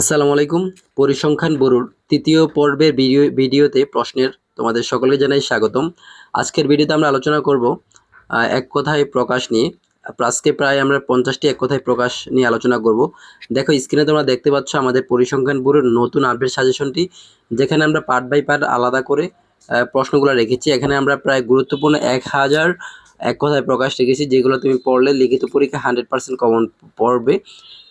আসসালামু আলাইকুম, পরিসংখ্যান বরুর তৃতীয় পর্বের ভিডিও, ভিডিওতে প্রশ্নের তোমাদের সকলকে জানাই স্বাগতম। আজকের ভিডিওতে আমরা আলোচনা করব এক কথায় প্রকাশ নিয়ে। আজকে প্রায় আমরা পঞ্চাশটি এক কথায় প্রকাশ নিয়ে আলোচনা করব। দেখো স্ক্রিনে তোমরা দেখতে পাচ্ছ আমাদের পরিসংখ্যান বরুর নতুন আপডেট সাজেশনটি যেখানে আমরা পার্ট বাই পার্ট আলাদা করে প্রশ্নগুলো রেখেছি। এখানে আমরা প্রায় গুরুত্বপূর্ণ এক হাজার এক কথায় প্রকাশ রেখেছি, যেগুলো তুমি পড়লে লিখিত পরীক্ষা হান্ড্রেড পার্সেন্ট কমন পড়বে।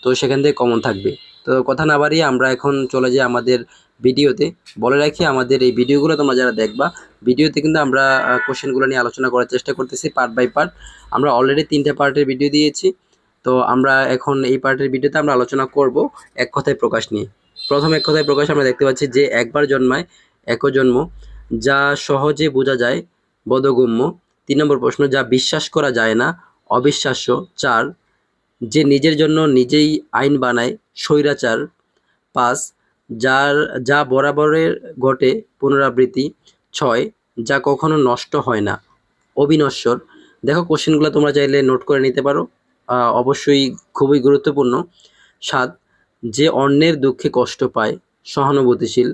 তো সেখান থেকে কমন থাকবে। তো কথা না বাড়িয়ে আমরা এখন চলে যাই আমাদের ভিডিওতে। বলে রাখি, আমাদের এই ভিডিওগুলো তোমরা যারা দেখবা, ভিডিওতে কিন্তু আমরা কোশ্চেনগুলো নিয়ে আলোচনা করার চেষ্টা করতেছি পার্ট বাই পার্ট আমরা অলরেডি তিনটে পার্টের ভিডিও দিয়েছি, তো আমরা এখন এই পার্টের ভিডিওতে আমরা আলোচনা করব এক কথায় প্রকাশ নিয়ে। প্রথম এক কথায় প্রকাশ আমরা দেখতে পাচ্ছি যে একবার জন্মায় এক জন্ম, যা সহজে বোঝা যায় বোধগম্য। তিন নম্বর প্রশ্ন, যা বিশ্বাস করা যায় না, অবিশ্বাস্য। চার যে নিজের জন্য নিজেই আইন বানায় স্বৈরাচার পাঁচ যার, যা বরাবরের ঘটে পুনরাবৃত্তি। ছয়, যা কখনো নষ্ট হয় না। অবিনশ্বর, দেখো কোশ্চেনগুলো তোমরা চাইলে নোট করে নিতে পারো। অবশ্যই খুবই গুরুত্বপূর্ণ। সাত, যে অন্যের দুঃখে কষ্ট পায়, সহানুভূতিশীল,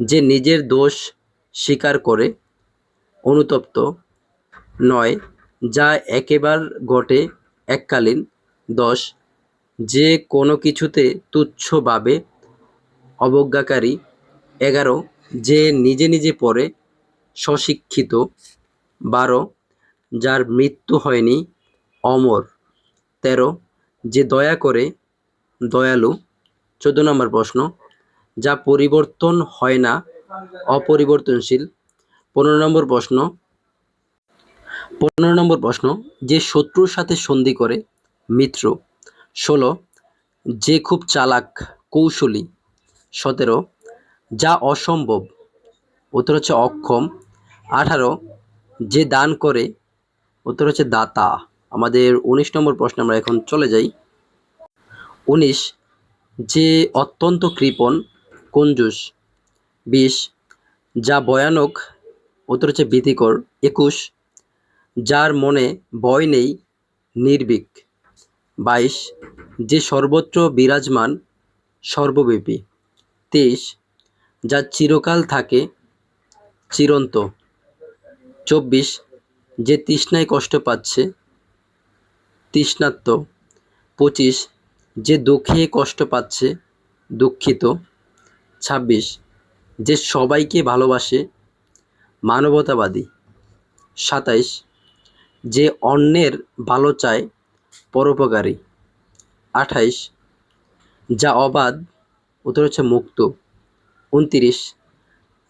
যে নিজের দোষ স্বীকার করে, অনুতপ্ত। নয়, যা একেবার ঘটে এককালীন দশ। যে কোনো কিছুতে তুচ্ছ ভাবে অবজ্ঞাকারী। এগারো। যে নিজে নিজে পড়ে স্বশিক্ষিত। বারো। যার মৃত্যু হয়নি, অমর। তেরো। যে দয়া করে দয়ালু। চোদ্দ নম্বর প্রশ্ন। যা পরিবর্তন হয় না, অপরিবর্তনশীল। পনেরো নম্বর প্রশ্ন। পনেরো নম্বর প্রশ্ন। যে শত্রুর সাথে সন্ধি করে মিত্র। ষোলো, যে খুব চালাক, কৌশলী। সতেরো, যা অসম্ভব। উত্তর হচ্ছে অক্ষম। আঠারো, যে দান করে। উত্তর হচ্ছে দাতা। আমাদের উনিশ নম্বর প্রশ্ন আমরা এখন চলে যাই। উনিশ, যে অত্যন্ত কৃপণ, কঞ্জুস। বিশ, যা ভয়ানক। উত্তর হচ্ছে ভীতিকর। একুশ, যার মনে ভয় নেই, নির্ভীক। বাইশ, যে সর্বত্র বিরাজমান, সর্বব্যাপী। তেইশ, যা চিরকাল থাকে, চিরন্ত। চব্বিশ, যে তৃষ্ণায় কষ্ট পাচ্ছে তৃষ্ণাত্ম পঁচিশ, যে দুঃখে কষ্ট পাচ্ছে, দুঃখিত। ছাব্বিশ, যে সবাইকে ভালোবাসে, মানবতাবাদী। সাতাইশ, যে অন্যের ভালো চায় পরোপকারী। আঠাইশ, যা অবাধ, উত্তর হচ্ছে মুক্ত। উনতিরিশ,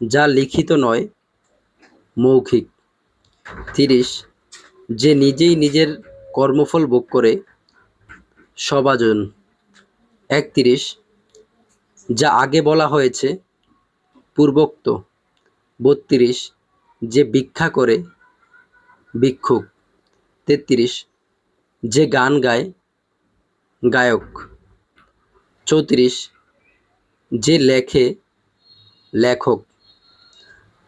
যা লিখিত নয়, মৌখিক। তিরিশ, যে নিজেই নিজের কর্মফল ভোগ করে, সবাজন। একতিরিশ, যা আগে বলা হয়েছে, পূর্বোক্ত। বত্রিশ, যে ভিক্ষা করে, ভিক্ষুক। তেত্রিশ যে গান গায় গায়ক। চৌত্রিশ, যে লেখে লেখক।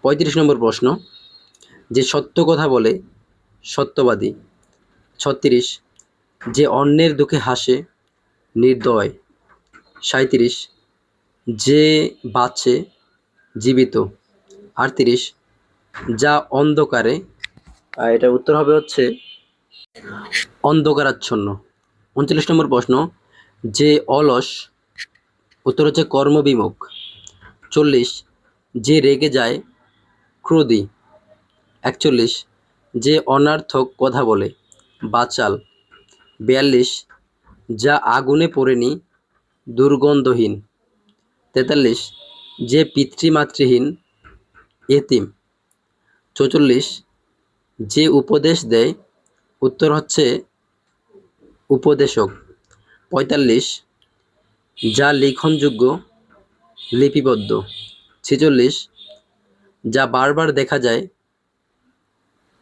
পঁয়ত্রিশ নম্বর প্রশ্ন, যে সত্য কথা বলে সত্যবাদী। ছত্রিশ, যে অন্যের দুঃখে হাসে নির্দয়। সাঁত্রিশ যে বাঁচে জীবিত। আটত্রিশ, যা অন্ধকারে এটার উত্তর হবে হচ্ছে অন্ধকারাচ্ছন্ন। উনচল্লিশ নম্বর প্রশ্ন, যে অলস, উত্তর হচ্ছে কর্মবিমুখ। চল্লিশ, যে রেগে যায়, ক্রোধী। একচল্লিশ, যে অনার্থক কথা বলে, বাচাল। বিয়াল্লিশ, যা আগুনে পড়েনি, দুর্গন্ধহীন। তেতাল্লিশ, যে পিতৃমাতৃহীন, এতিম। চৌচল্লিশ, যে উপদেশ দেয়, উত্তর হচ্ছে উপদেশক। পঁয়তাল্লিশ, যা লিখনযোগ্য, লিপিবদ্ধ। ছেচল্লিশ, যা বারবার দেখা যায়,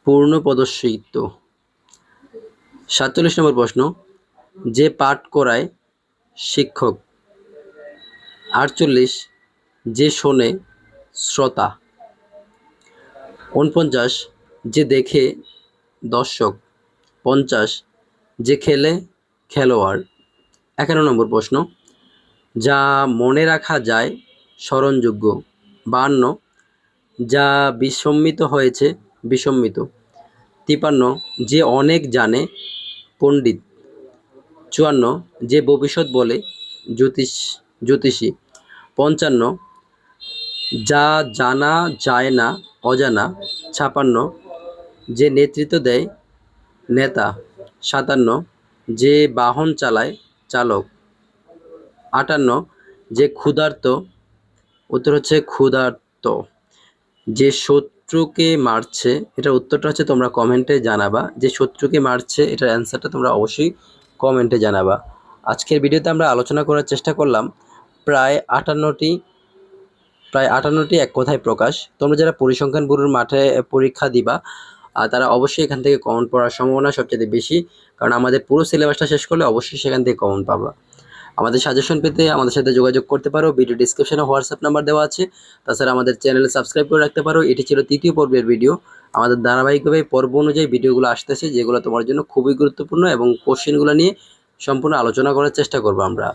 পূর্ণ প্রদর্শিত। সাতচল্লিশ নম্বর প্রশ্ন, যে পাঠ করায় শিক্ষক। আটচল্লিশ, যে শোনে শ্রোতা। উনপঞ্চাশ যে দেখে দর্শক। পঞ্চাশ যে খেলে খেলোয়াড়। একান্ন নম্বর প্রশ্ন, যা মনে রাখা যায় স্মরণযোগ্য বাহান্ন যা বিসম্মিত হয়েছে, বিসম্মিত। তিপান্ন, যে অনেক জানে, পণ্ডিত। চুয়ান্ন, যে ভবিষ্যৎ বলে, জ্যোতিষ, জ্যোতিষী। পঞ্চান্ন, যা জানা যায় না, অজানা। ছাপান্ন, যে নেতৃত্ব দেয়, নেতা। সাতান্ন, যে বাহন চালায় চালক। আটান্ন, যে ক্ষুধার্ত, উত্তর হচ্ছে ক্ষুধার্ত। যে শত্রুকে মারছে, এটার উত্তরটা হচ্ছে তোমরা কমেন্টে জানাবা। যে শত্রুকে মারছে, এটার অ্যান্সারটা তোমরা অবশ্যই কমেন্টে জানাবা। আজকের ভিডিওতে আমরা আলোচনা করার চেষ্টা করলাম, প্রায় আটান্নটি প্রায় আটান্নটি এক কথায় প্রকাশ। তোমরা যারা পরিসংখ্যান ব্যুরোর মাঠে পরীক্ষা দিবা তারা অবশ্যই এখান থেকে কমন পড়ার সম্ভাবনা সবচেয়ে বেশি। কারণ আমাদের পুরো সিলেবাসটা শেষ করলে অবশ্যই সেখান থেকে কমন পাবা। আমাদের সাজেশন পেতে আমাদের সাথে যোগাযোগ করতে পারো। ভিডিও ডিসক্রিপশনে হোয়াটসঅ্যাপ নাম্বার দেওয়া আছে। তাছাড়া আমাদের চ্যানেলে সাবস্ক্রাইব করে রাখতে পারো। এটি ছিল তৃতীয় পর্বের ভিডিও আমাদের ধারাবাহিকভাবে পর্ব অনুযায়ী ভিডিওগুলো আসতেছে, যেগুলো তোমার জন্য খুবই গুরুত্বপূর্ণ এবং কোশ্চেনগুলো নিয়ে সম্পূর্ণ আলোচনা করার চেষ্টা করব আমরা।